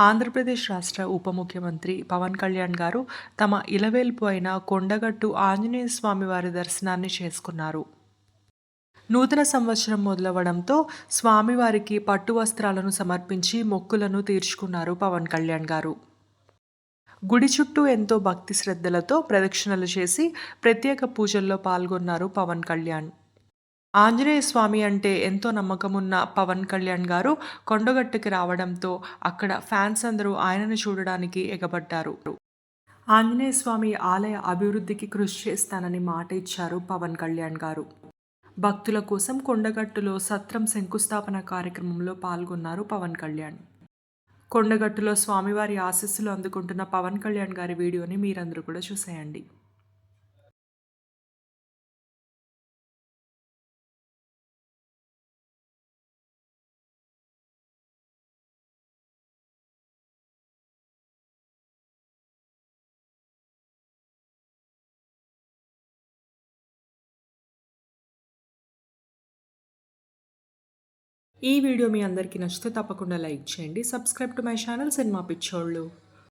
ఆంధ్రప్రదేశ్ రాష్ట్ర ఉప ముఖ్యమంత్రి పవన్ కళ్యాణ్ గారు తమ ఇలవేల్పు అయిన కొండగట్టు ఆంజనేయ స్వామి వారి దర్శనాన్ని చేసుకున్నారు. నూతన సంవత్సరం మొదలవడంతో స్వామివారికి పట్టు వస్త్రాలను సమర్పించి మొక్కులను తీర్చుకున్నారు పవన్ కళ్యాణ్ గారు. గుడి చుట్టూ ఎంతో భక్తి శ్రద్ధలతో ప్రదక్షిణలు చేసి ప్రత్యేక పూజల్లో పాల్గొన్నారు పవన్ కళ్యాణ్. ఆంజనేయ స్వామి అంటే ఎంతో నమ్మకమున్న పవన్ కళ్యాణ్ గారు కొండగట్టుకి రావడంతో అక్కడ ఫ్యాన్స్ అందరూ ఆయనను చూడడానికి ఎగబడ్డారు. ఆంజనేయ స్వామి ఆలయ అభివృద్ధికి కృషి చేస్తానని మాట ఇచ్చారు పవన్ కళ్యాణ్ గారు. భక్తుల కోసం కొండగట్టులో సత్రం శంకుస్థాపన కార్యక్రమంలో పాల్గొన్నారు పవన్ కళ్యాణ్. కొండగట్టులో స్వామివారి ఆశీస్సులు అందుకుంటున్న పవన్ కళ్యాణ్ గారి వీడియోని మీరందరూ కూడా చూసేయండి. ఈ వీడియో మీ అందరికీ నచ్చితే తప్పకుండా లైక్ చేయండి subscribe to my channel cinema పిచ్చోళ్ళు.